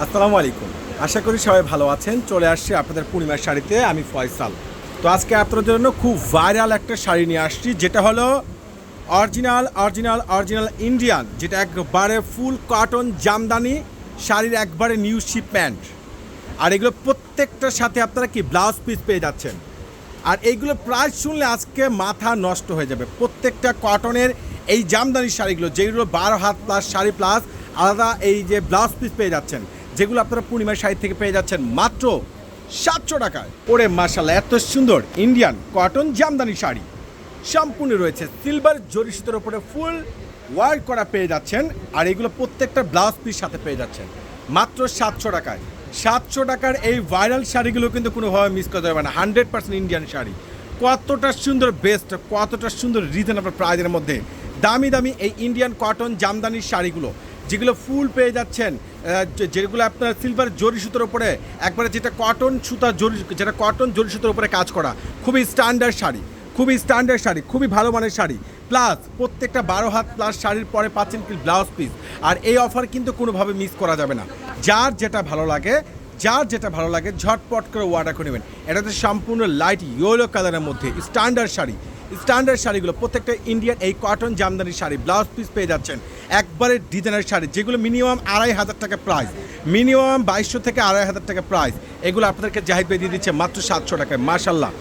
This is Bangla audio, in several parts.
আসসালামু আলাইকুম। আশা করি সবাই ভালো আছেন। চলে আসছি আপনাদের পূর্ণিমার শাড়িতে, আমি ফয়সাল। তো আজকে আপনাদের জন্য খুব ভাইরাল একটা শাড়ি নিয়ে আসছি, যেটা হলো অরিজিনাল অরিজিনাল অরিজিনাল ইন্ডিয়ান, যেটা একবারে ফুল কটন জামদানি, শাড়ির একবারে নিউ শিপমেন্ট আর এগুলো প্রত্যেকটার সাথে আপনারা কি ব্লাউজ পিস পেয়ে যাচ্ছেন? আর এইগুলো প্রাইস শুনলে আজকে মাথা নষ্ট হয়ে যাবে। প্রত্যেকটা কটনের এই জামদানি শাড়িগুলো, যেগুলো বারো হাত প্লাস শাড়ি প্লাস আলাদা এই যে ব্লাউজ পিস পেয়ে যাচ্ছেন। যেগুলো আপনারা পূর্ণিমার শাড়ি থেকে পেয়ে যাচ্ছেন মাত্র সাতশো টাকায়। ওরে মার্শাল্লাহ এত সুন্দর ইন্ডিয়ান কটন জামদানি শাড়ি। সম্পূর্ণ রয়েছে সিলভার জরি সুতোর উপরে ফুল ওয়ার্ক করা পেয়ে যাচ্ছেন, আর এগুলো প্রত্যেকটা ব্লাউজ পিস সাথে পেয়ে যাচ্ছেন। মাত্র সাতশো টাকায়। সাতশো টাকার এই ভাইরাল শাড়িগুলো কিন্তু কোনোভাবে মিস করতে হবে না হান্ড্রেড পার্সেন্ট ইন্ডিয়ান শাড়ি। কতটা সুন্দর বেস্ট কতটা সুন্দর রিজনেবল প্রাইজের মধ্যে দামি দামি এই ইন্ডিয়ান কটন জামদানির শাড়িগুলো যেগুলো ফুল পেয়ে যাচ্ছেন যেগুলো আপনার সিলভার জরি সুতোর উপরে, একবারে যেটা কটন সুতা জরি, যেটা কটন জরি সুতোর উপরে কাজ করা, খুবই স্ট্যান্ডার্ড শাড়ি, খুবই স্ট্যান্ডার্ড শাড়ি, খুবই ভালো মানের শাড়ি প্লাস প্রত্যেকটা বারো হাত প্লাস শাড়ির পরে পাচ্ছেন কি ব্লাউজ পিস আর এই অফার কিন্তু কোনোভাবে মিস করা যাবে না। যার যেটা ভালো লাগে, যার যেটা ভালো লাগে, ঝটপট করে অর্ডার করে নেবেন। এটা হচ্ছে সম্পূর্ণ লাইট ইয়েলো কালারের মধ্যে স্ট্যান্ডার্ড শাড়ি। স্ট্যান্ডার্ড শাড়িগুলো, প্রত্যেকটা ইন্ডিয়ান এই cotton Jamdani sari blouse piece পেয়ে যাচ্ছেন। একবারে ডিজাইনের শাড়ি, যেগুলো মিনিমাম আড়াই হাজার টাকা প্রাইস মিনিমাম বাইশশো থেকে আড়াই হাজার টাকা প্রাইস এগুলো আপনাদেরকে জাহিদ ভাই দিয়ে দিচ্ছে মাত্র সাতশো টাকায় মার্শাল্লাহ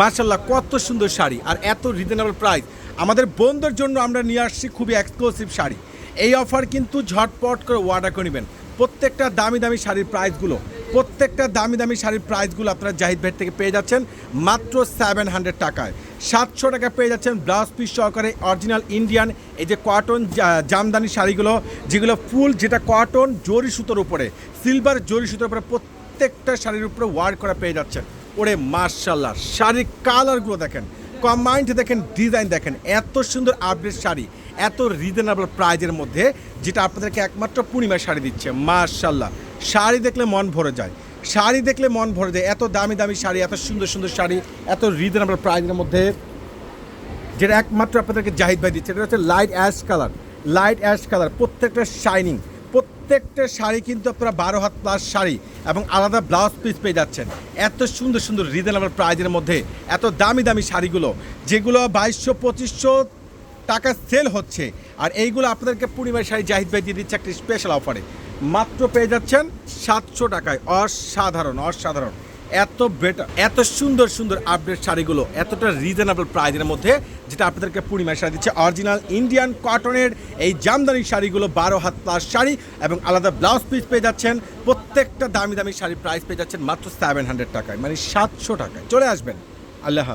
মার্শাল্লাহ কত সুন্দর শাড়ি, আর এত রিজনেবল প্রাইস আমাদের বন্ধুদের জন্য আমরা নিয়ে আসছি খুবই এক্সক্লুসিভ শাড়ি। এই অফার কিন্তু ঝটপট করে অর্ডার করে নেবেন। প্রত্যেকটা দামি দামি শাড়ির প্রাইসগুলো প্রত্যেকটা দামি দামি শাড়ির প্রাইসগুলো আপনারা জাহিদ ভাই থেকে পেয়ে যাচ্ছেন মাত্র সেভেন হান্ড্রেড টাকায়। সাতশো টাকা পেয়ে যাচ্ছেন ব্লাউজ পিস সহকারে অরিজিনাল ইন্ডিয়ান এই যে কটন জামদানি শাড়িগুলো, যেগুলো ফুল যেটা কটন জরি সুতোর উপরে সিলভার জরি সুতোর উপরে প্রত্যেকটা শাড়ির উপরে ওয়ার্ক করা পেয়ে যাচ্ছেন। ওরে মার্শাল্লাহ শাড়ির কালারগুলো দেখেন কম্বাইন্ড দেখেন ডিজাইন দেখেন, এত সুন্দর আপডেট শাড়ি, এত রিজনেবল প্রাইজের মধ্যে, যেটা আপনাদেরকে একমাত্র পূর্ণিমার শাড়ি দিচ্ছে মার্শাল্লাহ শাড়ি দেখলে মন ভরে যায়। শাড়ি দেখলে মন ভরে যায়। এত দামি দামি শাড়ি, এত সুন্দর সুন্দর শাড়ি, এত রিজনেবল প্রাইজের মধ্যে যেটা একমাত্র আপনাদেরকে জাহিদ ভাই দিচ্ছে। এটা হচ্ছে light ash colour light ash colour প্রত্যেকটা শাইনিং প্রত্যেকটা শাড়ি কিন্তু আপনারা বারো হাত প্লাস শাড়ি এবং আলাদা ব্লাউজ পিস পেয়ে যাচ্ছেন। এত সুন্দর সুন্দর রিজনেবল প্রাইজের মধ্যে এত দামি দামি শাড়িগুলো, যেগুলো বাইশশো, পঁচিশশো টাকা সেল হচ্ছে। আর এইগুলো আপনাদেরকে পূর্ণিমার শাড়ি জাহিদ ভাই দিয়ে দিচ্ছে একটা স্পেশাল অফারে মাত্র পেয়ে যাচ্ছেন সাতশো টাকায়। অসাধারণ অসাধারণ। এত বেটার এত সুন্দর সুন্দর আপডেট শাড়িগুলো, এতটা রিজনেবল প্রাইজের মধ্যে যেটা আপনাদেরকে পূর্ণিমার শাড়ি দিচ্ছে। অরিজিনাল ইন্ডিয়ান কটনের এই জামদানি শাড়িগুলো, বারো হাত প্লাস শাড়ি এবং আলাদা ব্লাউজ পিস পেয়ে যাচ্ছেন। প্রত্যেকটা দামি দামি শাড়ির প্রাইস পেয়ে যাচ্ছেন মাত্র সেভেন হান্ড্রেড টাকায় মানে সাতশো টাকায়। চলে আসবেন। আল্লাহ।